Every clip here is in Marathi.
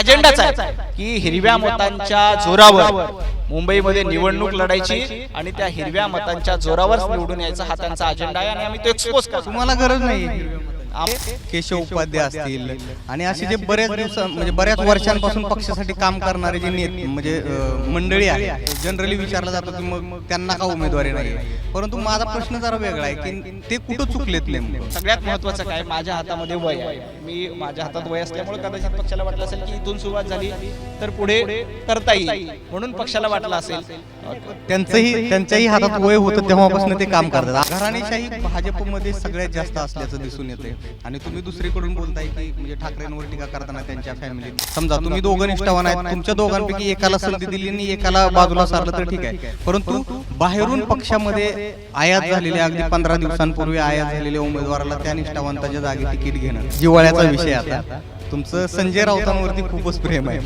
अजेंडाच आहे की हिरव्या मतांच्या जोरावर मुंबईमध्ये निवडणूक लढायची आणि त्या हिरव्या मतांच्या जोरावर निवडून यायचा हा त्यांचा अजेंडा आहे आणि आम्ही तो एक्सपोज करतो. तुम्हाला गरज नाही केशव उपाध्याय असतील. आणि असे जे बऱ्याच दिवस म्हणजे बऱ्याच वर्षांपासून पक्षासाठी काम करणारे जे नेते म्हणजे मंडळी आहे जनरली विचारलं जातं की मग त्यांना का उमेदवारी नाही परंतु माझा प्रश्न जरा वेगळा आहे की ते कुठं चुकलेत नेमकं? सगळ्यात महत्वाचं काय? माझ्या हातामध्ये वय आहे. मी माझ्या हातात वय असल्यामुळे कदाचित पक्षाला वाटलं असेल की इथून सुरुवात झाली तर पुढे करता येईल म्हणून पक्षाला वाटलं असेल. त्यांचंही त्यांच्याही हातात वय होतं तेव्हापासून ते काम करतात. घराणेशाही भाजपमध्ये सगळ्यात जास्त असल्याचं दिसून येते आणि तुम्ही दुसरीकडून बोलताय की म्हणजे ठाकरेंवर टीका करताना त्यांच्या फॅमिलीत समजा तुम्ही दोघं निष्ठावान आहेत तुमच्या दोघांपैकी एकाला संधी दिली आणि एकाला बाजूला सारलं तर ठीक आहे. परंतु बाहेरून पक्षामध्ये आयात झालेल्या अगदी पंधरा दिवसांपूर्वी आयात झालेल्या उमेदवाराला त्या निष्ठावंताच्या जागी तिकीट घेणं. जिव्हाळ्याचा विषय आता. तुमचं संजय राऊतांवरती खूपच प्रेम आहे.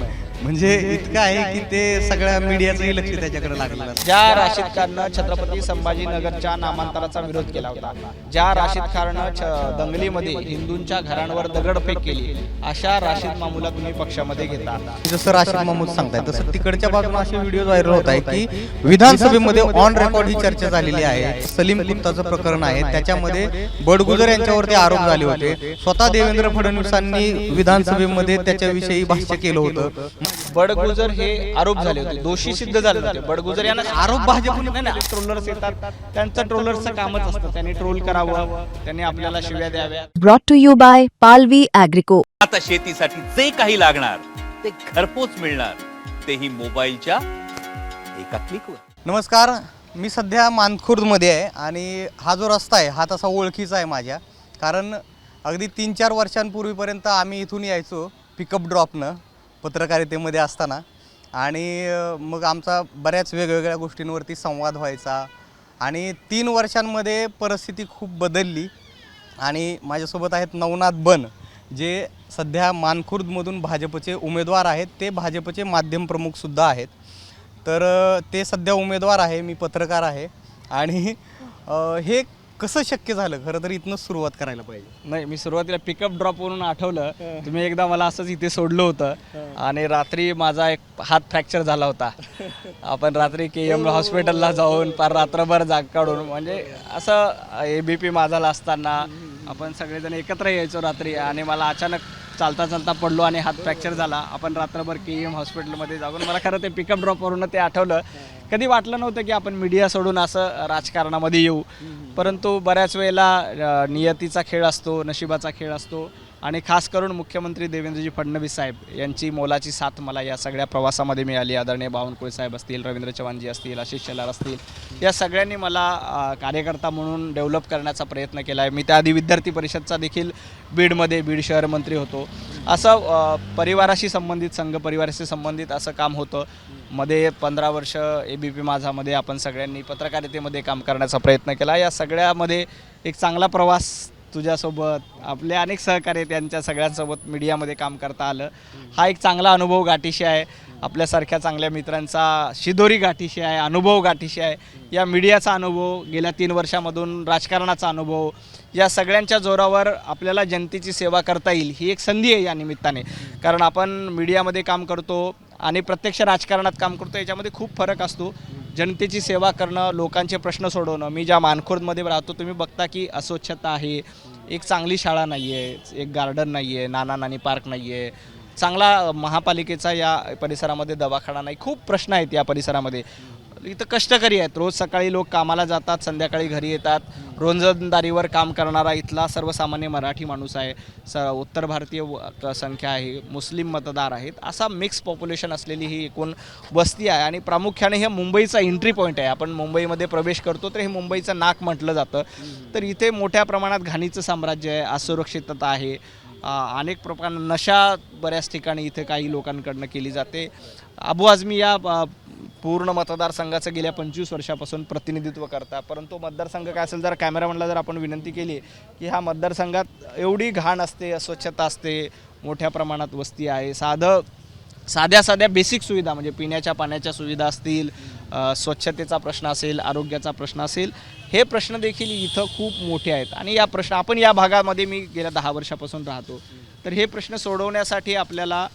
म्हणजे इतकं आहे की ते सगळ्या मीडियाचंही लक्ष त्याच्याकडे असतं. ज्या राशीद खाननं छत्रपती संभाजीनगरच्या नामांतराचा विरोध केला होता ज्या राशीद खाननं दंगलीमध्ये हिंदूंच्या घरांवर दगडफेक केली अशा राशीद मामूला तुम्ही पक्षामध्ये घेता. जसं राशीद महमूद सांगताय तसं तिकडच्या बाजूने असे व्हिडिओ व्हायरल होत आहे की विधानसभेमध्ये ऑन रेकॉर्ड ही चर्चा झालेली आहे. सलीम कुत्ताचं प्रकरण आहे. त्याच्यामध्ये बडगुजर यांच्यावरती आरोप झाले होते. स्वतः देवेंद्र फडणवीसांनी विधानसभेमध्ये त्याच्याविषयी भाष्य केलं होतं. बडगुजर हे आरोप झाले होते. दोषी सिद्ध झाले होते. बडगुजर यांना आरोप भाजपने- नाही ट्रोलर्स येतात. त्यांचं ट्रोलर्सचं कामच असतं. त्यांनी ट्रोल करावं. त्यांनी आपल्याला शिव्या द्याव्या brought to you by Palvi Agrico. आता शेतीसाठी जे काही लागणार ते घरपोच मिळणार. तेही मोबाईलच्या एका क्लिकवर. नमस्कार. मी सध्या मानखुर्दमध्ये आहे आणि हा जो रस्ता आहे हा तसा ओळखीचा आहे माझ्या. कारण अगदी तीन चार वर्षांपूर्वीपर्यंत आम्ही इथून यायचो पिकअप ड्रॉपनं पत्रकारितेमध्ये असताना. आणि मग आमचा बऱ्याच वेगवेगळ्या गोष्टींवरती संवाद व्हायचा. आणि तीन वर्षांमध्ये परिस्थिती खूप बदलली. आणि माझ्यासोबत आहेत नवनाथ बन जे सध्या मानखुर्दमधून भाजपचे उमेदवार आहेत. ते भाजपचे माध्यम प्रमुखसुद्धा आहेत. तर ते सध्या उमेदवार आहे मी पत्रकार आहे. आणि हे कसं शक्य झालं? खरं तर इथनंच सुरुवात करायला पाहिजे. नाही मी सुरुवातीला पिकअप ड्रॉप वरून आठवलं. तुम्ही एकदा मला असंच इथे सोडलं होतं. आणि रात्री माझा एक हात फ्रॅक्चर झाला होता. आपण रात्री के एम हॉस्पिटलला जाऊन पार रात्रभर जाग काढून म्हणजे असं ए बी पी माझा असताना आपण सगळेजण एकत्र यायचो रात्री आणि मला अचानक चालता चालता पडलो आणि हात फ्रॅक्चर झाला. आपण रात्रभर के एम हॉस्पिटलमध्ये जाऊन मला खरं ते पिकअप ड्रॉपवरून ते आठवलं. कधी वाटलं नव्हतं की आपण मीडिया सोडून असं राजकारणामध्ये येऊ. परंतु बऱ्याच वेळेला नियतीचा खेळ असतो नशिबाचा खेळ असतो. आणि खास करून मुख्यमंत्री देवेंद्रजी फडणवीस साहेब यांची मोलाची साथ मला या सगळ्या प्रवासामध्ये मिळाली. आदरणीय बावनकुळे साहेब असतील रवींद्र चव्हाणजी असतील आशिष शेलार असतील या सगळ्यांनी मला कार्यकर्ता म्हणून डेव्हलप करण्याचा प्रयत्न केला आहे मी त्याआधी विद्यार्थी परिषदचा देखील बीडमध्ये बीड शहर मंत्री होतो. असं परिवाराशी संबंधित संघ परिवाराशी संबंधित असं काम होतं. मध्ये पंधरा वर्ष ए बी पी माझामध्ये आपण सगळ्यांनी पत्रकारितेमध्ये काम करण्याचा प्रयत्न केला. या सगळ्यामध्ये एक चांगला प्रवास तुझ्यासोबत आपले अनेक सहकारी त्यांच्या सगळ्यांसोबत मीडियामध्ये काम करता आलं. हा एक चांगला अनुभव गाठीशी आहे. आपल्यासारख्या चांगल्या मित्रांचा शिदोरी गाठीशी आहे अनुभव गाठीशी आहे. या मीडियाचा अनुभव गेल्या तीन वर्षामधून राजकारणाचा अनुभव या सगळ्यांच्या जोरावर आपल्याला जनतेची सेवा करता येईल ही एक संधी आहे या निमित्ताने. कारण आपण मीडियामध्ये काम करतो आणि प्रत्यक्ष राजकारणात काम करतो याच्यामध्ये खूप फरक असतो. जनतेची सेवा करणं लोकांचे प्रश्न सोडवणं. मी ज्या मानखुर्दमध्ये राहतो तुम्ही बघता की अस्वच्छता आहे. एक चांगली शाळा नाही आहे एक गार्डन नाही आहे नाना नानी पार्क नाही आहे चांगला महापालिकेचा या परिसरामध्ये दवाखाना नाही. खूप प्रश्न आहेत या परिसरामध्ये. इथं कष्टकरी आहेत. रोज सकाळी लोक कामाला जातात संध्याकाळी घरी येतात. रोजंदारीवर काम करणारा इथला सर्वसामान्य मराठी माणूस आहे. स उत्तर भारतीय व- क- संख्या आहे. मुस्लिम मतदार आहेत. असा मिक्स पॉप्युलेशन असलेली ही एकूण वस्ती आहे. आणि प्रामुख्याने हे मुंबईचा एंट्री पॉईंट आहे. आपण मुंबईमध्ये प्रवेश करतो तर हे मुंबईचं नाक म्हटलं जातं. तर इथे मोठ्या प्रमाणात घाणीचं साम्राज्य आहे असुरक्षितता आहे. अनेक प्रकार नशा बऱ्याच ठिकाणी इथे काही लोकांकडनं केली जाते. अबू आझमी या पूर्ण मतदारसंघाचं गेल्या पंचवीस वर्षापासून प्रतिनिधित्व करता. परंतु मतदारसंघ काय असेल जर कॅमेरामनला जर आपण विनंती केली की ह्या मतदारसंघात एवढी घाण असते अस्वच्छता असते मोठ्या प्रमाणात वस्ती आहे साधं साध्या साध्या बेसिक सुविधा म्हणजे पिण्याच्या पाण्याच्या सुविधा असतील स्वच्छतेचा प्रश्न असेल आरोग्याचा प्रश्न असेल हे प्रश्न देखील इथं खूप मोठे आहेत. आणि या प्रश्न आपण या भागामध्ये मी गेल्या दहा वर्षापासून राहतो. तर हे प्रश्न सोडवण्यासाठी आपल्याला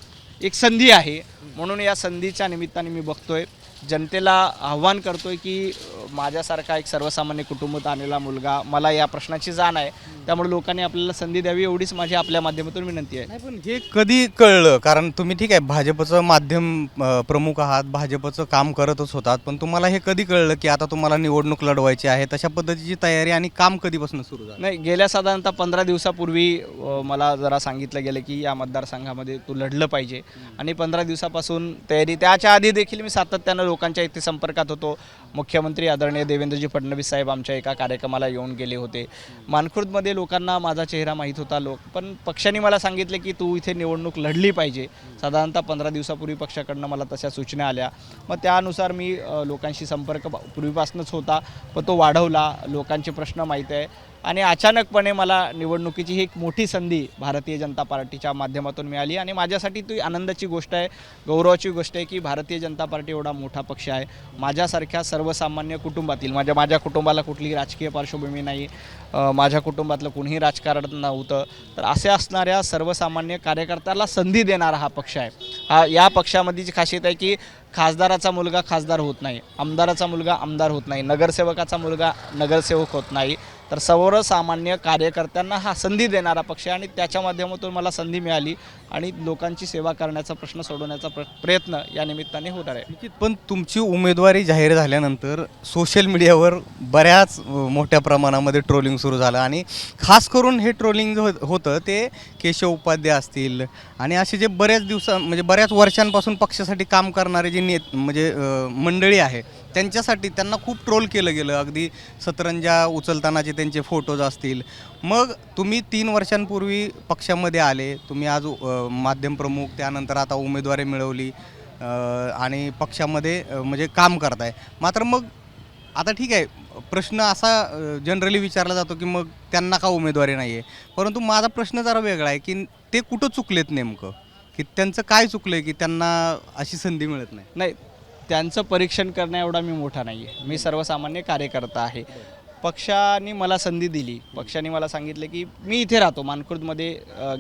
एक संधी आहे. म्हणून या संधीच्या निमित्ताने मी बघतोय. जनतेला आव्हान करतोय की माझ्यासारखा एक सर्वसामान्य कुटुंबात आलेला मुलगा मला या प्रश्नाची जाण आहे. त्यामुळे लोकांनी आपल्याला संधी द्यावी एवढीच माझी आपल्या माध्यमातून विनंती आहे. नाही पण हे कधी कळलं? कारण तुम्ही ठीक आहे भाजपचं माध्यम प्रमुख आहात भाजपचं काम करतच होतात पण तुम्हाला हे कधी कळलं की आता तुम्हाला निवडणूक लढवायची आहे तशा पद्धतीची तयारी आणि काम कधीपासून सुरू झालं? नाही गेल्या साधारणतः पंधरा दिवसापूर्वी मला जरा सांगितलं गेलं की या मतदारसंघामध्ये तू लढलं पाहिजे. आणि पंधरा दिवसापासून तयारी त्याच्या आधी देखील मी सातत्यानं लोकांच्या इथे संपर्कात होतो. मुख्यमंत्री आदरणीय देवेंद्रजी फडणवीस साहेब आमच्या एका कार्यक्रमाला येऊन गेले होते. मानखुर्दमध्ये लोकांना माझा चेहरा माहीत होता लोक पण पक्षाने मला सांगितले की तू इथे निवडणूक लढली पाहिजे. साधारणतः पंधरा दिवसापूर्वी पक्षाकडनं मला तशा सूचना आल्या. मग त्यानुसार मी लोकांशी संपर्क पूर्वीपासूनच होता पण तो वाढवला. लोकांचे प्रश्न माहीत आहे. आणि अचानकपणे मला निवडणुकीची ही एक मोठी संधी भारतीय जनता पार्टीच्या माध्यमातून मिळाली. आणि माझ्यासाठी ती आनंदाची गोष्ट आहे गौरवाची गोष्ट आहे की भारतीय जनता पार्टी एवढा मोठा पक्ष आहे. माझ्यासारख्या सर्वसामान्य कुटुंबातील माझ्या माझ्या कुटुंबाला कुठलीही राजकीय पार्श्वभूमी नाही माझ्या कुटुंबातलं कुणीही राजकारण नव्हतं. तर असे असणाऱ्या सर्वसामान्य कार्यकर्त्याला संधी देणारा हा पक्ष आहे. हा या पक्षामध्ये जी खासियत आहे की खासदाराचा मुलगा खासदार होत नाही आमदाराचा मुलगा आमदार होत नाही नगरसेवकाचा मुलगा नगरसेवक होत नाही. तर सर्वसामान्य कार्यकर्त्यांना हा संधी देणारा पक्ष आहे आणि त्याच्या माध्यमातून मला संधी मिळाली आणि लोकांची सेवा करण्याचा प्रश्न सोडवण्याचा प्र प्रयत्न या निमित्ताने होणार आहे. पण तुमची उमेदवारी जाहीर झाल्यानंतर सोशल मीडियावर बऱ्याच मोठ्या प्रमाणामध्ये ट्रोलिंग सुरू झालं आणि खास करून हे ट्रोलिंग होतं ते केशव उपाध्याय असतील आणि असे जे बऱ्याच दिवसा म्हणजे बऱ्याच वर्षांपासून पक्षासाठी काम करणारे जे नेत म्हणजे मंडळी आहे त्यांच्यासाठी त्यांना खूप ट्रोल केलं गेलं. अगदी सतरंजा उचलतानाचे त्यांचे फोटोज असतील. मग तुम्ही तीन वर्षांपूर्वी पक्षामध्ये आले. तुम्ही आज माध्यमप्रमुख माध्यम प्रमुख त्यानंतर आता उमेदवारी मिळवली आणि पक्षामध्ये म्हणजे काम करताय. मात्र मग आता ठीक आहे. प्रश्न असा जनरली विचारला जातो की मग त्यांना का उमेदवारी नाही आहे परंतु माझा प्रश्न जरा वेगळा आहे की ते कुठं चुकलेत नेमकं? की त्यांचं काय चुकलं आहे की त्यांना अशी संधी मिळत नाही? नाही त्यांचं परीक्षण करण्या एवढा मी मोठा नाही आहे मी सर्वसामान्य कार्यकर्ता आहे. पक्षाने मला संधी दिली. पक्षाने मला सांगितलं की मी इथे राहतो. मानखुर्दमध्ये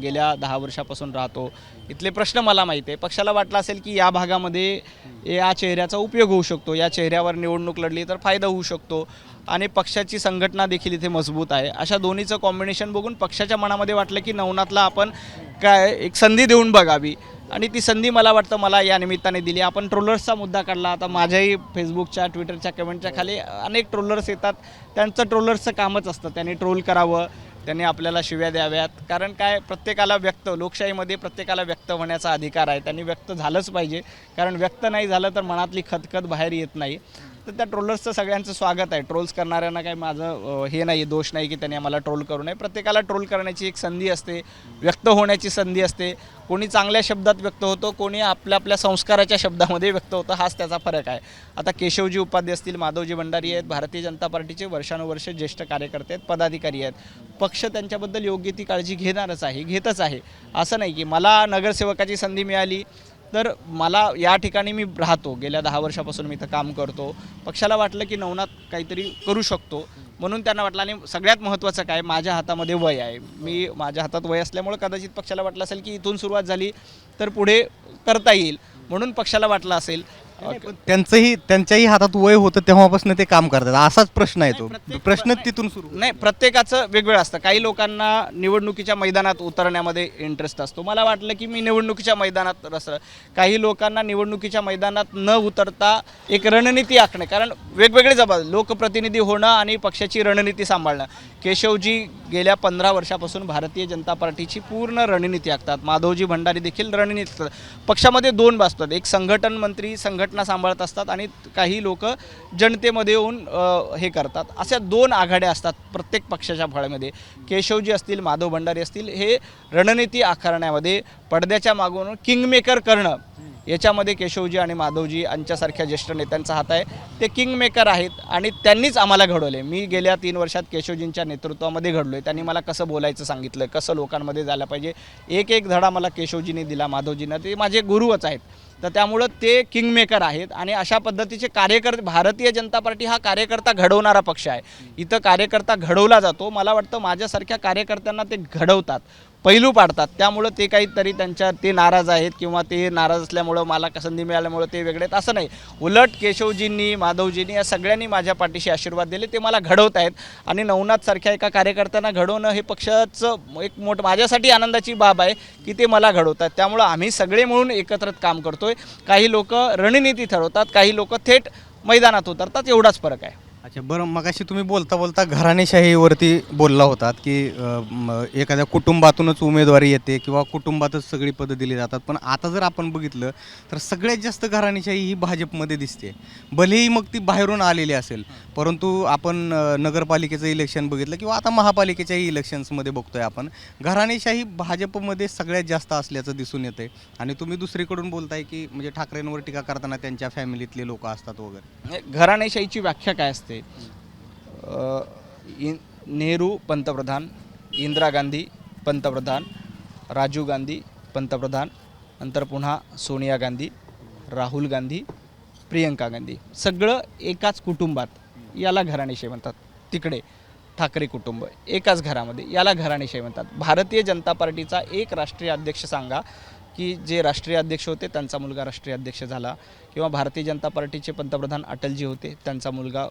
गेल्या दहा वर्षापासून राहतो. इथले प्रश्न मला माहीत आहे. पक्षाला वाटलं असेल की या भागामध्ये या चेहऱ्याचा उपयोग होऊ शकतो. या चेहऱ्यावर निवडणूक लढली तर फायदा होऊ शकतो आणि पक्षाची संघटना देखील इथे मजबूत आहे. अशा दोन्हीचं कॉम्बिनेशन बघून पक्षाच्या मनामध्ये वाटलं की नवनाथला आपण काय एक संधी देऊन बघावी. आणि ती संधी मला वाटतं मला या निमित्ताने दिली. आपण ट्रोलर्सचा मुद्दा काढला. आता माझ्याही फेसबुकच्या ट्विटरच्या कमेंटच्या खाली अनेक ट्रोलर्स येतात. त्यांचं ट्रोलर्सचं कामच असतं. त्यांनी ट्रोल करावं त्यांनी आपल्याला शिव्या द्याव्यात. कारण काय? प्रत्येकाला व्यक्त लोकशाहीमध्ये प्रत्येकाला व्यक्त होण्याचा अधिकार आहे. त्यांनी व्यक्त झालंच पाहिजे. कारण व्यक्त नाही झालं तर मनातली खतखत बाहेर येत नाही. तर त्या ट्रोलर्सचं सगळ्यांचं स्वागत आहे. ट्रोल्स करणाऱ्यांना काही माझं हे नाही दोष नाही की त्यांनी आम्हाला ट्रोल करू नये. प्रत्येकाला ट्रोल करण्याची एक संधी असते व्यक्त होण्याची संधी असते. कोणी चांगल्या शब्दात व्यक्त होतो कोणी आपल्या आपल्या संस्काराच्या शब्दामध्ये व्यक्त होतं हाच त्याचा फरक आहे. आता केशवजी उपाध्ये असतील माधवजी भंडारी आहेत भारतीय जनता पार्टीचे वर्षानुवर्ष ज्येष्ठ कार्यकर्ते आहेत पदाधिकारी आहेत. पक्ष त्यांच्याबद्दल योग्य ती काळजी घेणारच आहे घेतच आहे. असं नाही की मला नगरसेवकाची संधी मिळाली तर मला या ठिकाणी मी राहतो. गेल्या दहा वर्षापासून मी इथं काम करतो. पक्षाला वाटलं की नवनाथ काहीतरी करू शकतो. म्हणून त्यांना वाटलं आणि सगळ्यात महत्त्वाचं काय माझ्या हातामध्ये वय आहे. मी माझ्या हातात वय असल्यामुळे कदाचित पक्षाला वाटलं असेल की इथून सुरुवात झाली तर पुढे करता येईल. म्हणून पक्षाला वाटलं असेल त्यांचंही त्यांच्याही हातात वय होतं तेव्हापासून ते काम करतात. असाच प्रश्न आहे तो. प्रश्न तिथून सुरू नाही प्रत्येकाचं वेगवेगळं असतं. काही लोकांना निवडणुकीच्या मैदानात उतरण्यामध्ये इंटरेस्ट असतो. मला वाटलं की मी निवडणुकीच्या मैदानात रस काही लोकांना निवडणुकीच्या मैदानात न उतरता एक रणनीती आखणे. कारण वेगवेगळे जबाब लोकप्रतिनिधी होणं आणि पक्षाची रणनीती सांभाळणं. केशवजी गेल्या पंधरा वर्षापासून भारतीय जनता पार्टीची पूर्ण रणनीती आखतात. माधवजी भंडारी देखील रणनीती. पक्षामध्ये दोन बाजतात एक संघटन मंत्री संघटना सांभाळत असतात आणि काही लोक जनतेमध्ये येऊन हे करतात. अशा दोन आघाड्या असतात प्रत्येक पक्षाच्या फळामध्ये. केशवजी असतील माधव भंडारी असतील हे रणनीती आखण्यामध्ये पडद्याच्या मागून किंगमेकर करणं याच्यामध्ये केशवजी आणि माधवजी यांच्यासारख्या ज्येष्ठ नेत्यांचा हात आहे. ते किंगमेकर आहेत आणि त्यांनीच आम्हाला घडवले मी गेल्या तीन वर्षात केशवजींच्या नेतृत्वामध्ये घडलो आहे त्यांनी मला कसं बोलायचं सांगितलं कसं लोकांमध्ये जायला पाहिजे एक एक धडा मला केशवजीने दिला माधवजीनं. ते माझे गुरुच आहेत. तर त्यामुळं ते किंगमेकर आहेत आणि अशा पद्धतीचे कार्यकर्ते भारतीय जनता पार्टी हा कार्यकर्ता घडवणारा पक्ष आहे. इथं कार्यकर्ता घडवला जातो. मला वाटतं माझ्यासारख्या कार्यकर्त्यांना ते घडवतात. पैलू पाडतात. त्यामुळं ते काहीतरी त्यांच्या ते नाराज आहेत किंवा ते नाराज असल्यामुळं मला क- संधी मिळाल्यामुळं ते वेगळे आहेत. असं नाही. उलट केशवजींनी माधवजींनी या सगळ्यांनी माझ्या पाठीशी आशीर्वाद दिले. ते मला घडवत आहेत. आणि नवनाथसारख्या एका कार्यकर्त्यांना घडवणं हे पक्षाचं एक मोठं माझ्यासाठी आनंदाची बाब आहे की ते मला घडवतात त्यामुळं आम्ही सगळे मिळून एकत्रित काम करतोय. काही लोक रणनीती ठरवतात काही लोक थेट मैदानात उतरतात. एवढाच फरक आहे. अच्छा बरं मगाशी तुम्ही बोलता बोलता घराणेशाहीवरती बोलला होतात की अ, म, एखाद्या कुटुंबातूनच उमेदवारी येते किंवा कुटुंबातच सगळी पदं दिली जातात. पण आता जर आपण बघितलं तर सगळ्यात जास्त घराणेशाही ही भाजपमध्ये दिसते. भलेही मग ती बाहेरून आलेली असेल परंतु आपण अ, नगरपालिकेचं इलेक्शन बघितलं किंवा आता महापालिकेच्याही इलेक्शन्समध्ये बघतोय आपण घराणेशाही भाजपमध्ये सगळ्यात जास्त असल्याचं दिसून येते आणि तुम्ही दुसरीकडून बोलताय की म्हणजे ठाकरेंवर टीका करताना त्यांच्या फॅमिलीतले लोक असतात वगैरे. घराणेशाहीची व्याख्या काय असते? इन नेहरू पंतप्रधान इंदिरा गांधी पंतप्रधान राजीव गांधी पंतप्रधान नंतर पुन्हा सोनिया गांधी राहुल गांधी प्रियंका गांधी. सगळं एकाच कुटुंबात याला घराणेशाही म्हणतात. तिकडे ठाकरे कुटुंब एकाच घरामध्ये याला घराणेशाही म्हणतात. भारतीय जनता पार्टीचा एक राष्ट्रीय अध्यक्ष सांगा की जे राष्ट्रीय अध्यक्ष होते त्यांचा मुलगा राष्ट्रीय अध्यक्ष झाला. किंवा भारतीय जनता पार्टीचे पंतप्रधान अटलजी होते त्यांचा मुलगा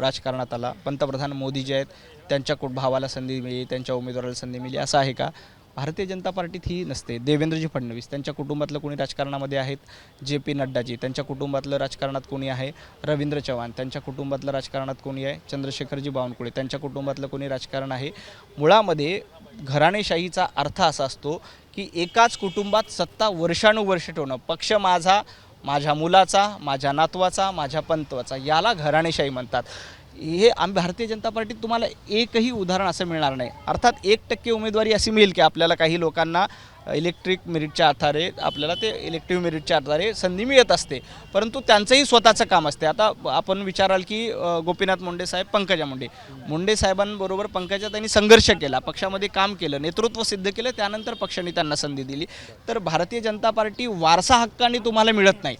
राजकारणात आला. पंतप्रधान मोदी जे आहेत त्यांच्या कुट भावाला संधी मिळली त्यांच्या उमेदवाराला संधी मिळली. असं आहे का? भारतीय जनता पार्टीत ही नसते. देवेंद्रजी फडणवीस त्यांच्या कुटुंबातलं कोणी राजकारणामध्ये आहेत? जे पी नड्डाजी त्यांच्या कुटुंबातलं राजकारणात कोणी आहे? रवींद्र चव्हाण त्यांच्या कुटुंबातलं राजकारणात कोणी आहे? चंद्रशेखरजी बावनकुळे त्यांच्या कुटुंबातलं कोणी राजकारण आहे? मुळामध्ये घराणेशाहीचा अर्थ असा असतो की एकाच कुटुंबात सत्ता वर्षानुवर्ष ठेवणं. पक्ष माझा माझ्या मुलाचा माझ्या नातवाचा माझ्या पंतवाचा याला घराणेशाही म्हणतात. हे आम्ही भारतीय जनता पार्टीत तुम्हाला एकही उदाहरण असं मिळणार नाही. अर्थात एक टक्के उमेदवारी अशी मिळेल की आपल्याला काही लोकांना इलेक्ट्रिक मेरिटच्या आधारे आपल्याला ते इलेक्टिव्ह मेरिटच्या आधारे संधी मिळत असते. परंतु त्यांचंही स्वतःचं काम असते. आता आपण विचाराल की गोपीनाथ मुंडे साहेब पंकजा मुंडे. मुंडे साहेबांबरोबर पंकजा त्यांनी संघर्ष केला पक्षामध्ये काम केलं नेतृत्व सिद्ध केलं त्यानंतर पक्षाने त्यांना संधी दिली. तर भारतीय जनता पार्टी वारसा हक्काने तुम्हाला मिळत नाही.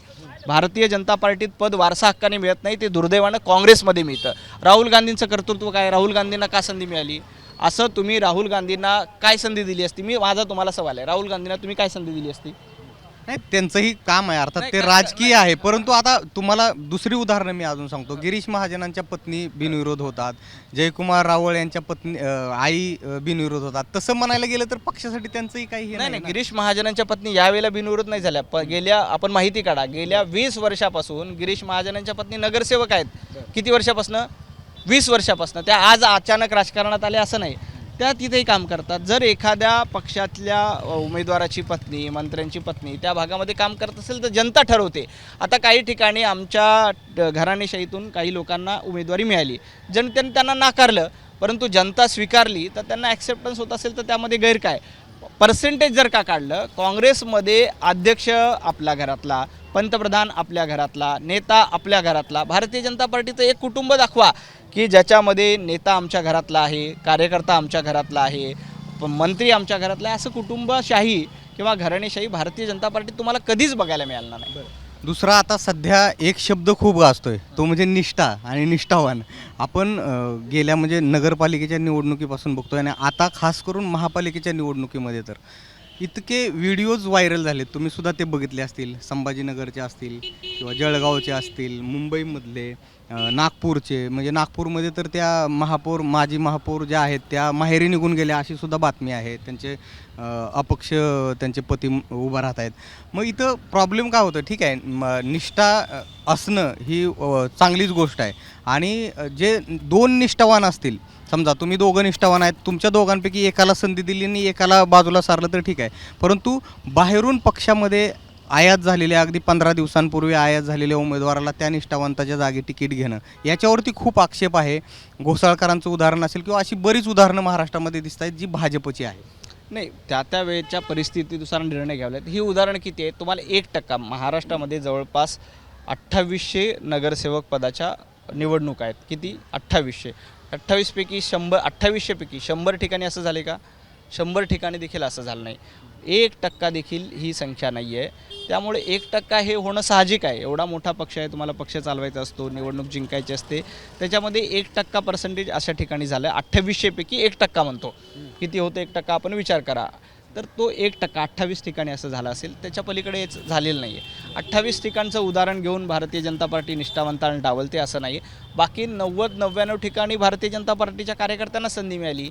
भारतीय जनता पार्टीत पद वारसा हक्काने मिळत नाही ते दुर्दैवानं काँग्रेसमध्ये मिळतं. राहुल गांधींचं कर्तृत्व काय? राहुल गांधींना का संधी मिळाली? असं तुम्ही राहुल गांधींना काय संधी दिली असती? मी माझा तुम्हाला सवाल आहे. राहुल गांधींना तुम्ही काय संधी दिली असती? नाही त्यांचंही काम आहे अर्थात ते राजकीय आहे. परंतु आता तुम्हाला दुसरी उदाहरणं मी अजून सांगतो. गिरीश महाजनांच्या पत्नी बिनविरोध होतात. जयकुमार रावळ यांच्या पत्नी अं, आई अं, बिनविरोध होतात. तसं म्हणायला गेलं तर पक्षासाठी त्यांचंही काही हे नाही नाही नाही गिरीश महाजनांच्या पत्नी यावेळेला बिनविरोध नाही झाल्या. प गेल्या आपण माहिती काढा गेल्या वीस वर्षापासून गिरीश महाजनांच्या पत्नी नगरसेवक आहेत. किती वर्षापासून? वीस वर्षापासून. त्या आज अचानक राजकारणात आल्या असं नाही. त्या तिथेही काम करतात. जर एखाद्या पक्षातल्या उमेदवाराची पत्नी मंत्र्यांची पत्नी त्या भागामध्ये काम करत असेल तर जनता ठरवते. आता काही ठिकाणी आमच्या घराणेशाहीतून काही लोकांना उमेदवारी मिळाली. जनतेने त्यांना नाकारलं परंतु जनता स्वीकारली तर त्यांना ॲक्सेप्टन्स होत असेल तर त्यामध्ये गैर काय पर्सेंटेज जर का काढलं काँग्रेसमध्ये अध्यक्ष आपल्या घरातला पंतप्रधान आपल्या घरातला नेता आपल्या घरातला भारतीय जनता पार्टीचं एक कुटुंब दाखवा. की ज्याच्यामध्ये नेता आमच्या घरातला आहे कार्यकर्ता आमच्या घरातला आहे प- मंत्री आमच्या घरातला आहे असं कुटुंबशाही किंवा घराणेशाही भारतीय जनता पार्टीत तुम्हाला कधीच बघायला मिळालं नाही. दुसरा आता सध्या एक शब्द खूप गाजतोय. तो म्हणजे निष्ठा आणि निष्ठावान. आपण गेल्या म्हणजे नगरपालिकेच्या निवडणुकीपासून बघतोय आणि आता खास करून महापालिकेच्या निवडणुकीमध्ये तर. इतके व्हिडिओज व्हायरल झालेत. तुम्ही सुद्धा ते बघितले असतील. संभाजीनगरचे असतील किंवा जळगावचे असतील मुंबईमधले नागपूरचे. म्हणजे नागपूरमध्ये तर त्या महापौर माजी महापौर ज्या आहेत त्या माहेरी निघून गेल्या अशी सुद्धा बातमी आहे. त्यांचे अपक्ष त्यांचे पती उभा राहत आहेत. मग इथं प्रॉब्लेम काय होतं? ठीक आहे म, निष्ठा असणं ही चांगलीच गोष्ट आहे. आणि जे दोन निष्ठावान असतील समजा तुम्ही दोघं निष्ठावान आहेत तुमच्या दोघांपैकी एकाला संधी दिली आणि एकाला बाजूला सारलं तर ठीक आहे. परंतु बाहेरून पक्षामध्ये आयात झालेल्या अगदी पंधरा दिवसांपूर्वी आयात झालेल्या उमेदवाराला त्या निष्ठावंताच्या जागी तिकीट घेणं. याच्यावरती खूप आक्षेप आहे. घोसाळकरांचं उदाहरण असेल किंवा अशी बरीच उदाहरणं महाराष्ट्रामध्ये दिसत आहेत जी भाजपची आहे. नाही त्या त्या वेळेच्या परिस्थितीनुसार निर्णय घ्यावे लागतात ही उदाहरणं किती आहे? तुम्हाला एक टक्का महाराष्ट्रामध्ये जवळपास अठ्ठावीसशे नगरसेवक पदाच्या निवडणूक आहेत. किती? अठ्ठावीसशे. अठ्ठावीसपैकी शंभर अठ्ठावीसशेपैकी शंभर ठिकाणी असं झाले का? शंभर ठिकाणी देखील असं झालं नाही. एक टक्का देखील ही संख्या नाही आहे त्यामुळे एक टक्का हे होणं साहजिक आहे. एवढा मोठा पक्ष आहे तुम्हाला पक्ष चालवायचा असतो निवडणूक जिंकायची असते. त्याच्यामध्ये एक टक्का पर्सेंटेज अशा ठिकाणी झालं. आहे अठ्ठावीसशेपैकी एक टक्का म्हणतो. किती होतं एक टक्का? आपण विचार करा. तर तो एक टक्का अठ्ठावीस ठिकाणी असं झालं असेल त्याच्या पलीकडे झालेलं नाही आहे अठ्ठावीस ठिकाणचं उदाहरण घेऊन भारतीय जनता पार्टी निष्ठावंत आणि डावलते असं नाही बाकी नव्वद नव्याण्णव ठिकाणी भारतीय जनता पार्टीच्या कार्यकर्त्यांना संधी मिळाली.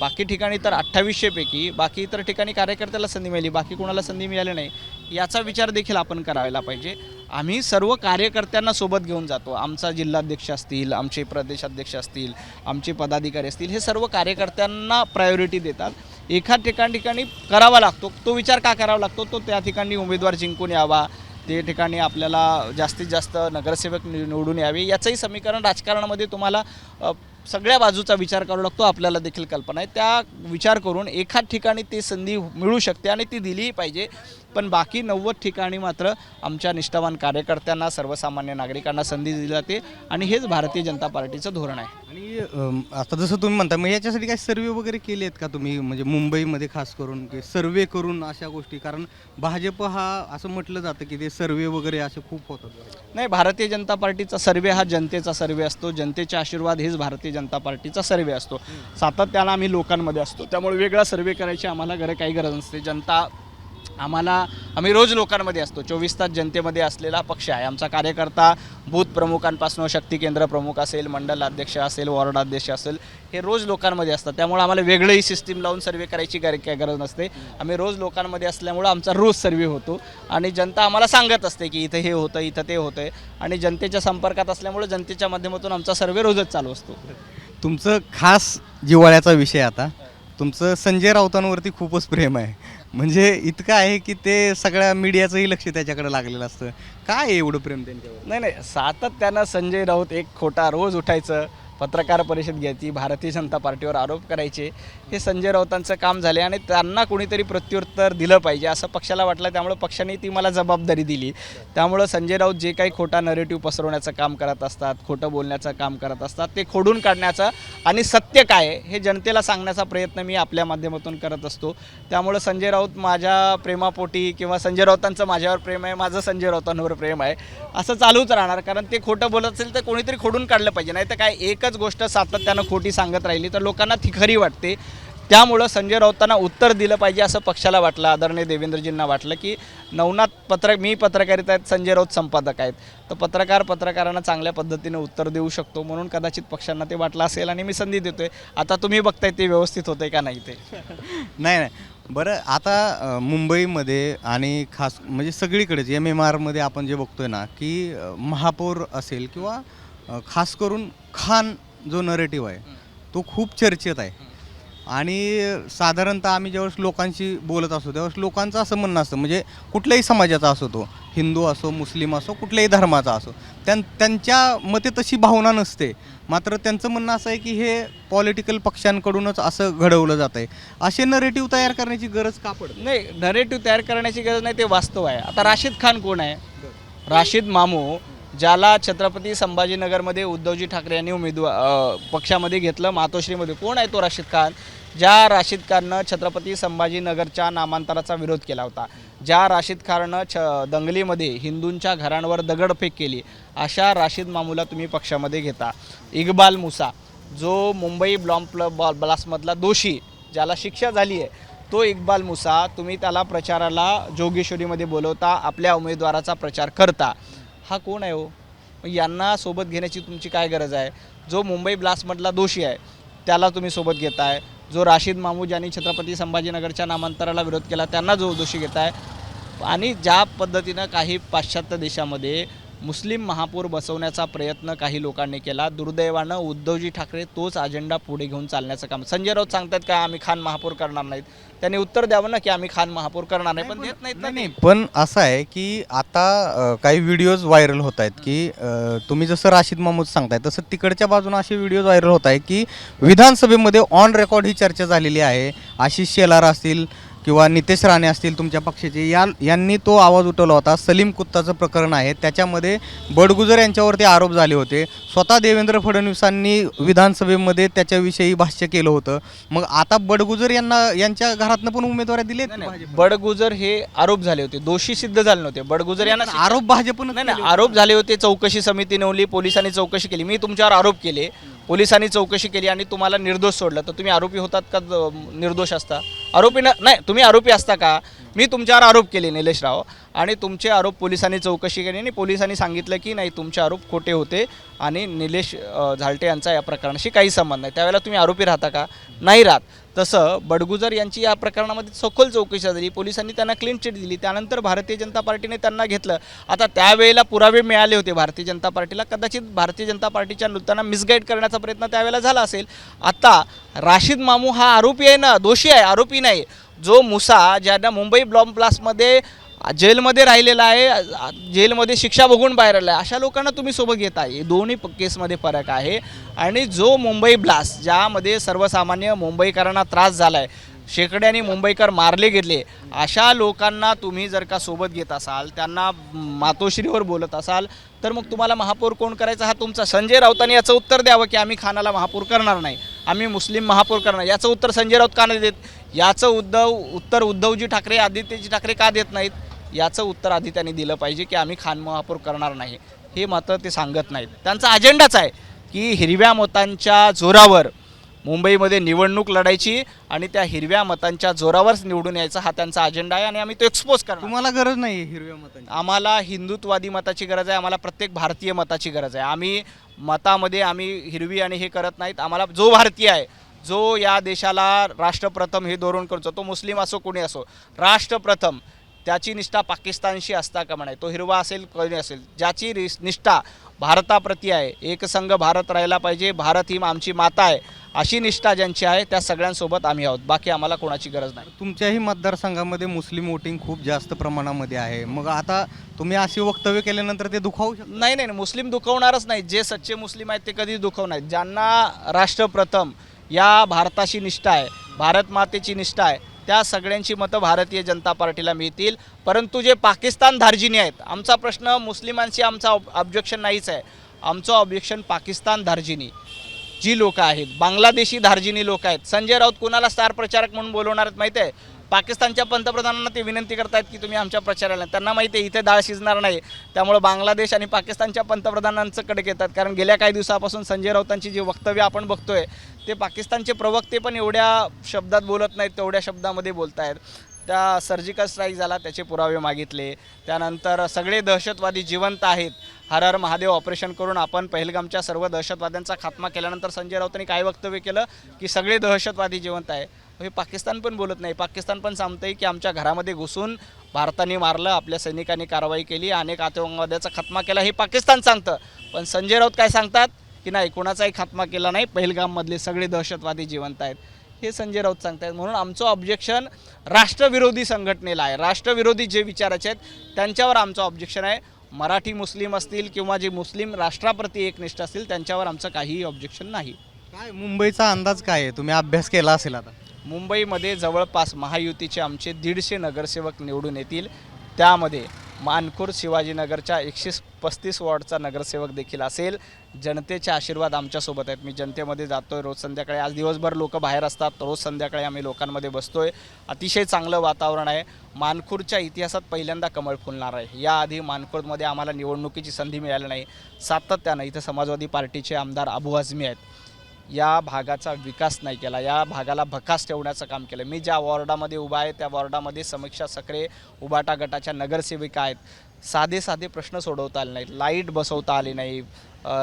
बाकी ठिकाणी तर अठ्ठावीसशेपैकी बाकी इतर ठिकाणी कार्यकर्त्याला संधी मिळाली बाकी कोणाला संधी मिळाली नाही याचा विचार देखील आपण करायला पाहिजे. आम्ही सर्व कार्यकर्त्यांना सोबत घेऊन जातो. आमचा जिल्हाध्यक्ष असतील आमचे प्रदेशाध्यक्ष असतील आमचे पदाधिकारी असतील हे सर्व कार्यकर्त्यांना प्रायोरिटी देतात. एखाद ठिकाण ठिकाणी करावा लागतो. तो विचार का करावा लागतो? तो त्या ठिकाणी उमेदवार जिंकून यावा. ते ठिकाणी आपल्याला जास्तीत जास्त नगरसेवक निवडून यावे. याचंही समीकरण राजकारणामध्ये तुम्हाला सगळ्या बाजूचा विचार करावा लागतो आपल्याला देखील कल्पना आहे. त्या विचार करून एखाद ठिकाणी ती संधी मिळू शकते आणि ती दिलीही पाहिजे. पण बाकी नव्वद ठिकाणी मात्र आमच्या निष्ठावान कार्यकर्त्यांना सर्वसामान्य नागरिकांना संधी दिली जाते आणि हेच भारतीय जनता पार्टीचं धोरण आहे. आणि आता जसं तुम्ही म्हणता मग याच्यासाठी काही सर्वे वगैरे केले आहेत का तुम्ही? म्हणजे मुंबईमध्ये खास करून की सर्वे करून अशा गोष्टी? कारण भाजप हा असं म्हटलं जातं की ते सर्वे वगैरे असे खूप होतात. नाही भारतीय जनता पार्टीचा सर्वे हा जनतेचा सर्वे असतो. जनतेचे आशीर्वाद हेच भारतीय जनता पार्टीचा सर्वे असतो. सातत्यानं आम्ही लोकांमध्ये असतो. त्यामुळे वेगळा सर्वे करायची आम्हाला गरज काही गरज नसते. जनता आम्हाला आम्ही रोज लोकांमध्ये असतो. चोवीस तास जनतेमध्ये असलेला पक्ष आहे. आमचा कार्यकर्ता बूथ प्रमुखांपासून शक्ती केंद्र प्रमुख असेल मंडल अध्यक्ष असेल वॉर्ड अध्यक्ष असेल हे रोज लोकांमध्ये असतात. त्यामुळे आम्हाला वेगळंही सिस्टीम लावून सर्वे करायची गर काय गरज नसते. आम्ही रोज लोकांमध्ये असल्यामुळं आमचा रोज सर्वे होतो. आणि जनता आम्हाला सांगत असते की इथं हे होतं इथं ते होतं आहे आणि जनतेच्या संपर्कात असल्यामुळे जनतेच्या माध्यमातून आमचा सर्वे रोजच चालू असतो. तुमचं खास जिव्हाळ्याचा विषय आता. तुमचं संजय राऊतांवरती खूपच प्रेम आहे. म्हणजे इतकं आहे की ते सगळ्या मीडियाचंही लक्ष त्याच्याकडे लागलेलं असतं. काय आहे एवढं प्रेम त्यांच्यावर? नाही नाही सातत्यानं संजय राऊत एक खोटा रोज उठायचं पत्रकार परिषद घ्यायची भारतीय जनता पार्टीवर आरोप करायचे हे संजय राऊतांचं काम झाले आणि त्यांना कोणीतरी प्रत्युत्तर दिलं पाहिजे असं पक्षाला वाटलं. त्यामुळे पक्षाने ती मला जबाबदारी दिली. त्यामुळं संजय राऊत जे काही खोटा नरेटिव्ह पसरवण्याचं काम करत असतात खोटं बोलण्याचं काम करत असतात ते खोडून काढण्याचं आणि सत्य काय हे जनतेला सांगण्याचा प्रयत्न मी आपल्या माध्यमातून करत असतो. त्यामुळं संजय राऊत माझ्या प्रेमापोटी किंवा संजय राऊतांचं माझ्यावर प्रेम आहे माझं संजय राऊतांवर प्रेम आहे असं चालूच राहणार. कारण ते खोटं बोलत असेल तर कोणीतरी खोडून काढलं पाहिजे. नाही तर काय एकच गोष्ट सातत्यानं खोटी सांगत राहिली तर लोकांना ती खरी वाटते. त्यामुळं संजय राऊतांना उत्तर दिलं पाहिजे असं पक्षाला वाटलं आदरणीय देवेंद्रजींना वाटलं की नवनाथ पत्र मी पत्रकारिता आहेत संजय राऊत संपादक आहेत. तर पत्रकार पत्रकारांना चांगल्या पद्धतीने उत्तर देऊ शकतो म्हणून कदाचित पक्षांना ते वाटलं असेल आणि मी संधी देतोय. आता तुम्ही बघताय ते व्यवस्थित होतंय का नाही ते? नाही नाही. बरं आता मुंबईमध्ये आणि खास म्हणजे सगळीकडेच एम एम आरमध्ये आपण जे बघतोय ना की महापौर असेल किंवा खास करून खान जो नरेटिव्ह आहे तो खूप चर्चेत आहे. आणि साधारणतः आम्ही ज्यावेळेस लोकांशी बोलत असतो त्यावेळेस लोकांचं असं म्हणणं असतं म्हणजे कुठल्याही समाजाचा असो तो हिंदू असो मुस्लिम असो कुठल्याही धर्माचा असो त्यां त्यांच्या मते तशी भावना नसते. मात्र त्यांचं म्हणणं असं आहे की हे पॉलिटिकल पक्षांकडूनच असं घडवलं जात आहे. असे नरेटिव्ह तयार करण्याची गरज का पडते नाही? नरेटिव्ह तयार करण्याची गरज नाही ते वास्तव आहे. आता राशीद खान कोण आहे? राशीद मामू ज्याला छत्रपती संभाजीनगरमध्ये उद्धवजी ठाकरे यांनी उमेदवार पक्षामध्ये घेतलं मातोश्रीमध्ये. कोण आहे तो राशीद खान? ज्या राशीद खाननं छत्रपती संभाजीनगरच्या नामांतराचा विरोध केला होता. ज्या राशीद खाननं छ दंगलीमध्ये हिंदूंच्या घरांवर दगडफेक केली अशा राशीद मामूला तुम्ही पक्षामध्ये घेता. इक्बाल मुसा जो मुंबई ब्लॉम्प ब्लास्टमधला दोषी ज्याला शिक्षा झाली आहे तो इक्बाल मुसा तुम्ही त्याला प्रचाराला जोगेश्वरीमध्ये बोलवता आपल्या उमेदवाराचा प्रचार करता. हा कोण आहे हो? मग यांना सोबत घेण्याची तुमची काय गरज आहे? जो मुंबई ब्लास्टमधला दोषी आहे त्याला तुम्ही सोबत घेताय. जो राशीद मामू ज्यांनी छत्रपती संभाजीनगरच्या नामांतराला विरोध केला त्यांना जो दोषी घेताय. आणि ज्या पद्धतीनं काही पाश्चात्य देशामध्ये मुस्लिम महापौर बसवण्याचा प्रयत्न काही लोकांनी केला दुर्दैवानं उद्धवजी ठाकरे तोच अजेंडा पुढे घेऊन चालण्याचं काम. संजय राऊत सांगतात का आम्ही खान महापौर करणार नाहीत. त्यांनी उत्तर द्यावं ना की आम्ही खान महापौर करणार नाही पण देत नाहीत ना नाही पण असं आहे की आता अ, काही व्हिडिओज व्हायरल होत आहेत की अ, तुम्ही जसं राशीद महमूद सांगताय तसं तिकडच्या बाजूने असे व्हिडिओज व्हायरल होत आहे की विधानसभेमध्ये ऑन रेकॉर्ड ही चर्चा झालेली आहे. आशिष शेलार असतील किंवा नितेश राणे असतील तुमच्या पक्षाचे या यांनी तो आवाज उठवला होता. सलीम कुत्ताचं प्रकरण आहे. त्याच्यामध्ये बडगुजर यांच्यावरती आरोप झाले होते. स्वतः देवेंद्र फडणवीसांनी विधानसभेमध्ये त्याच्याविषयी भाष्य केलं होतं. मग आता बडगुजर यांना यांच्या घरातनं पण नाही. भाजपनं? बडगुजर हे आरोप झाले होते. दोषी सिद्ध झाले नव्हते. बडगुजर यांना आरोप भाजपनं नाही आरोप झाले होते. चौकशी समिती नेवली पोलिसांनी चौकशी केली. मी तुमच्यावर आरोप केले. पोलिसांनी चौकशी केली आणि तुम्हाला निर्दोष सोडलं. तर तुम्ही आरोपी होतात का? निर्दोष असता. आरोपी न नाही तुम्ही आरोपी असता का? मी तुमच्यावर आरोप केले निलेश राव आणि तुमचे आरोप पोलिसांनी चौकशी केली आणि पोलिसांनी सांगितलं की नाही तुमचे आरोप खोटे होते आणि निलेश झालटे यांचा या प्रकरणाशी काही संबंध नाही. त्यावेळेला तुम्ही आरोपी राहता का? नाही राहत. तसं बडगुजर यांची या प्रकरणामध्ये सखोल चौकशी झाली. पोलिसांनी त्यांना क्लीन चिट दिली. त्यानंतर भारतीय जनता पार्टीने त्यांना घेतलं. आता त्यावेळेला पुरावे मिळाले होते भारतीय जनता पार्टीला. कदाचित भारतीय जनता पार्टीच्या नृत्यांना मिसगाईड करण्याचा प्रयत्न त्यावेळेला झाला असेल. आता राशीद मामू हा आरोपी आहे ना? दोषी आहे आरोपी नाही. जो मुसा ज्यांना मुंबई ब्लॉम ब्लास्टमध्ये जेलमध्ये राहिलेला आहे जेलमध्ये शिक्षा बघून बाहेर आला आहे अशा लोकांना तुम्ही सोबत घेत. हे दोन्ही केसमध्ये फरक आहे. आणि जो मुंबई ब्लास्ट ज्यामध्ये सर्वसामान्य मुंबईकरांना त्रास झाला आहे शेकड्याने मुंबईकर मारले गेले अशा लोकांना तुम्ही जर का सोबत घेत असाल त्यांना मातोश्रीवर बोलत असाल तर मग तुम्हाला महापौर कोण करायचा? हा तुमचा संजय राऊतांनी याचं उत्तर द्यावं की आम्ही खानाला महापौर करणार नाही. आम्ही मुस्लिम महापौर करणार याचं उत्तर संजय राऊत का नाही देत? याचं उद्धव उत्तर उद्धवजी ठाकरे आदित्यजी ठाकरे का देत नाहीत? याचं उत्तर आधी त्यांनी दिलं पाहिजे की आम्ही खान महापौर करणार नाही. हे मात्र ते सांगत नाहीत. त्यांचा अजेंडाच आहे की हिरव्या मतांच्या जोरावर मुंबईमध्ये निवडणूक लढायची आणि त्या हिरव्या मतांच्या जोरावरच निवडून यायचा हा त्यांचा अजेंडा आहे आणि आम्ही तो एक्सपोज करणार तुम्हाला गरज नाही हिरव्या मतांची? आम्हाला हिंदुत्वादी मताची गरज आहे आम्हाला प्रत्येक भारतीय मताची गरज आहे. आम्ही मतामध्ये आम्ही हिरवी आणि हे करत नाहीत. आम्हाला जो भारतीय आहे जो या देशाला राष्ट्रप्रथम हे धोरण करतो तो मुस्लिम असो कोणी असो राष्ट्रप्रथम त्याची निष्ठा पाकिस्तानशी असता का म्हणाय तो हिरवा असेल कोणी असेल. ज्याची निष्ठा भारताप्रती आहे एकसंघ भारत राहायला पाहिजे भारत ही आमची माता आहे अशी निष्ठा ज्यांची आहे त्या सगळ्यांसोबत आम्ही आहोत. बाकी आम्हाला कोणाची गरज नाही. तुमच्याही मतदारसंघामध्ये मुस्लिम वोटिंग खूप जास्त प्रमाणामध्ये आहे. मग आता तुम्ही अशी वक्तव्य केल्यानंतर ते दुखावू शकतात? नाही नाही नाही, मुस्लिम दुखवणारच नाही. जे सच्चे मुस्लिम आहेत ते कधीच दुखवणार ज्यांना राष्ट्रप्रथम या भारताशी निष्ठा आहे भारत मातेची निष्ठा आहे त्या सगळ्यांची मतं भारतीय जनता पार्टीला मिळतील. परंतु जे पाकिस्तान धार्जिनी आहेत आमचा प्रश्न मुस्लिमांशी आमचा ऑब्जेक्शन नाहीच आहे. आमचं ऑब्जेक्शन पाकिस्तान धार्जिनी. जी लोक आहेत बांगलादेशी धार्जिनी लोक आहेत. संजय राऊत कुणाला स्टार प्रचारक म्हणून बोलवणार आहेत माहीत आहे? पाकिस्तानच्या पंतप्रधानांना ते विनंती करतायत की तुम्ही आमच्या प्रचाराला त्यांना माहिती आहे इथे डाळ शिजणार नाही. त्यामुळे बांगलादेश आणि पाकिस्तानच्या पंतप्रधानांचं कडक येतात. कारण गेल्या काही दिवसापासून संजय राऊतांची जी वक्तव्य आपण बघतोय ते पाकिस्तानचे प्रवक्ते पण एवढ्या शब्दात बोलत नाहीत तेवढ्या शब्दामध्ये बोलत आहेत त्या सर्जिकल स्ट्राईक झाला त्याचे पुरावे मागितले. त्यानंतर सगळे दहशतवादी जिवंत आहेत. हर हर महादेव ऑपरेशन करून आपण पहलगामच्या सर्व दहशतवाद्यांचा खात्मा केल्यानंतर संजय राऊतांनी काय वक्तव्य केलं? की सगळे दहशतवादी जिवंत आहे. हे पाकिस्तान पण बोलत नाही. पाकिस्तान पण सांगतंय की आमच्या घरामध्ये घुसून भारताने मारलं आपल्या सैनिकांनी कारवाई केली अनेक आतंकवाद्याचा खात्मा केला हे पाकिस्तान सांगतं. पण संजय राऊत काय सांगतात? की नाही कोणाचाही खात्मा केला नाही पहिलगाममधले सगळे दहशतवादी जिवंत आहेत. हे संजय राऊत सांगतायत. म्हणून आमचं ऑब्जेक्शन राष्ट्रविरोधी संघटनेला आहे. राष्ट्रविरोधी जे विचाराचे आहेत त्यांच्यावर आमचं ऑब्जेक्शन आहे. मराठी मुस्लिम असतील किंवा जे मुस्लिम राष्ट्राप्रती एकनिष्ठ असतील त्यांच्यावर आमचं काहीही ऑब्जेक्शन नाही. काय मुंबईचा अंदाज काय आहे? तुम्ही अभ्यास केला असेल आता. मुंबईमध्ये जवळपास महायुतीचे आमचे दीडशे नगरसेवक निवडून येतील. त्यामध्ये मानखुर शिवाजीनगरच्या एकशे पस्तीस वॉर्डचा नगरसेवक देखील असेल. जनतेचे आशीर्वाद आमच्यासोबत आहेत. मी जनतेमध्ये जातो आहे रोज संध्याकाळी. आज दिवसभर लोक बाहेर असतात. रोज संध्याकाळी आम्ही लोकांमध्ये बसतो आहे अतिशय चांगलं वातावरण आहे. मानखुरच्या इतिहासात पहिल्यांदा कमळ फुलणार आहे. याआधी मानखुरमध्ये आम्हाला निवडणुकीची संधी मिळाली नाही. सातत्यानं इथं समाजवादी पार्टीचे आमदार अबू आझमी आहेत. या भागाचा विकास नाही केला या भागाला भकास ठेवण्याचं काम केलं. मी ज्या वॉर्डामध्ये उभा आहे त्या वॉर्डामध्ये समीक्षा सक्रे उबाटा गटाच्या नगरसेविका आहेत. साधे साधे प्रश्न सोडवता आले नाहीत लाइट बसवता आली नाही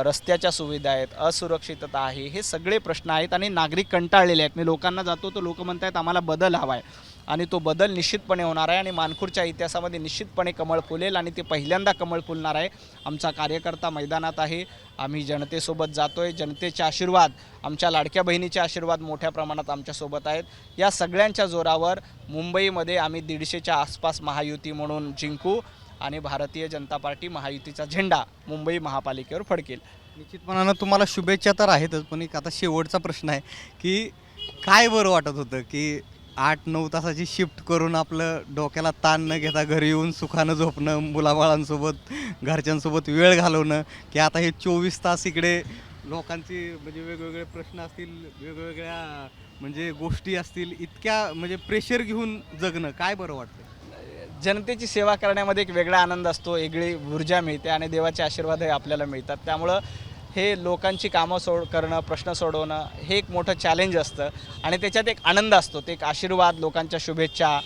रस्त्याच्या सुविधा आहेत असुरक्षितता आहे हे सगळे प्रश्न आहेत आणि नागरिक कंटाळलेले आहेत. मी लोकांना जातो तर लोक म्हणत आहेत आम्हाला बदल हवा आहे आणि तो बदल निश्चितपणे होणार आहे आणि मानखूरच्या इतिहासामध्ये निश्चितपणे कमळ फुलेल आणि ते पहिल्यांदा कमळ फुलणार आहे. आमचा कार्यकर्ता मैदानात आहे. आम्ही जनतेसोबत जातोय. जनतेचे आशीर्वाद आमच्या लाडक्या बहिणीचे आशीर्वाद मोठ्या प्रमाणात आमच्यासोबत आहेत. या सगळ्यांच्या जोरावर मुंबईमध्ये आम्ही दीडशेच्या आसपास महायुती म्हणून जिंकू आणि भारतीय जनता पार्टी महायुतीचा झेंडा मुंबई महापालिकेवर फडकेल. निश्चितपणानं तुम्हाला शुभेच्छा तर आहेतच पण एक आता शेवटचा प्रश्न आहे की काय बरं वाटत होतं की आठ नऊ तासाची शिफ्ट करून आपलं डोक्याला ताण न घेता घरी येऊन सुखानं झोपणं मुलाबाळांसोबत घरच्यांसोबत वेळ घालवणं की आता हे चोवीस तास इकडे लोकांचे म्हणजे वेगवेगळे प्रश्न असतील वेगवेगळ्या म्हणजे गोष्टी असतील इतक्या म्हणजे प्रेशर घेऊन जगणं काय बरं वाटतं? जनतेची सेवा करण्यामध्ये एक वेगळा आनंद असतो वेगळी ऊर्जा मिळते आणि देवाचे आशीर्वादही आपल्याला मिळतात. त्यामुळं हे लोकांची कामं सोड करणं प्रश्न सोडवणं हे एक मोठं चॅलेंज असतं. आणि त्याच्यात एक आनंद असतो. ते एक आशीर्वाद लोकांच्या शुभेच्छा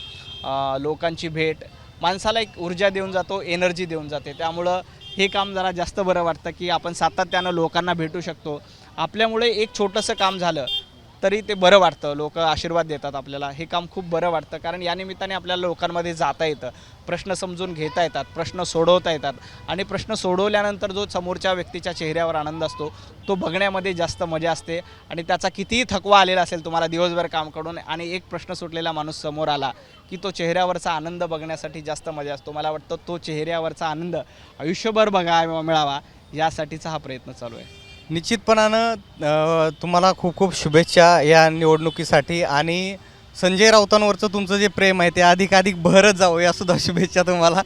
लोकांची भेट. माणसाला एक ऊर्जा देऊन जातो एनर्जी देऊन जाते. त्यामुळं हे काम जरा जास्त बरं वाटतं की आपण सातत्यानं लोकांना भेटू शकतो. आपल्यामुळे एक छोटंसं काम झालं. तरी ते बरं वाटतं. लोक आशीर्वाद देतात आपल्याला. हे काम खूप बरं वाटतं. कारण या निमित्ताने आपल्याला लोकांमध्ये जाता येतं. प्रश्न समजून घेता येतात. प्रश्न सोडवता येतात. आणि प्रश्न सोडवल्यानंतर जो समोरच्या व्यक्तीच्या चेहऱ्यावर आनंद असतो तो बघण्यामध्ये जास्त मजा असते. आणि त्याचा कितीही थकवा आलेला असेल तुम्हाला दिवसभर काम करून आणि एक प्रश्न सुटलेला माणूस समोर आला की तो चेहऱ्यावरचा आनंद बघण्यासाठी जास्त मजा असतो. मला वाटतं तो चेहऱ्यावरचा आनंद आयुष्यभर बघा मिळावा. यासाठीचा हा प्रयत्न चालू आहे. निश्चितपणानं तुम्हाला खूप खूप शुभेच्छा या निवडणुकीसाठी आणि संजय राऊतांवरचं तुमचं जे प्रेम आहे ते अधिकाधिक भरत जावं यासुद्धा शुभेच्छा तुम्हाला.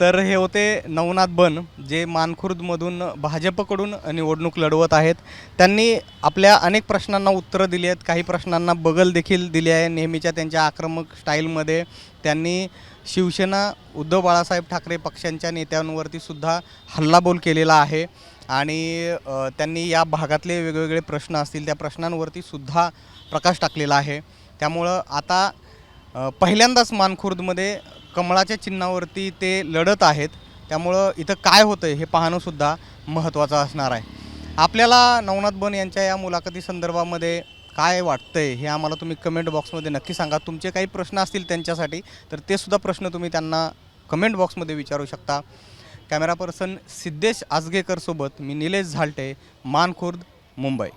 तर हे होते नवनाथ बन जे मानखुर्दमधून भाजपकडून निवडणूक लढवत आहेत. त्यांनी आपल्या अनेक प्रश्नांना उत्तरं दिली आहेत. काही प्रश्नांना बगल देखील दिली आहे. नेहमीच्या त्यांच्या आक्रमक स्टाईलमध्ये त्यांनी शिवसेना उद्धव बाळासाहेब ठाकरे पक्षांच्या नेत्यांवरती सुद्धा हल्लाबोल केलेला आहे. आणि त्यांनी या भागातले वेगवेगळे प्रश्न असतील त्या प्रश्नांवरती सुद्धा प्रकाश टाकलेला आहे. त्यामुळं आता पहिल्यांदाच मानखुर्दमध्ये कमळाच्या चिन्हावरती ते लढत आहेत. त्यामुळं इथं काय होतं आहे हे पाहणंसुद्धा महत्त्वाचं असणार आहे. आपल्याला नवनाथ बन यांच्या या मुलाखती संदर्भामध्ये काय वाटतंय हे आम्हाला तुम्ही कमेंट बॉक्समध्ये नक्की सांगा. तुमचे काही प्रश्न असतील त्यांच्यासाठी तर ते सुद्धा प्रश्न तुम्ही त्यांना कमेंट बॉक्समध्ये विचारू शकता. कॅमेरा पर्सन सिद्धेश आजगेकरसोबत मी निलेश झालटे मानखुर्द मुंबई.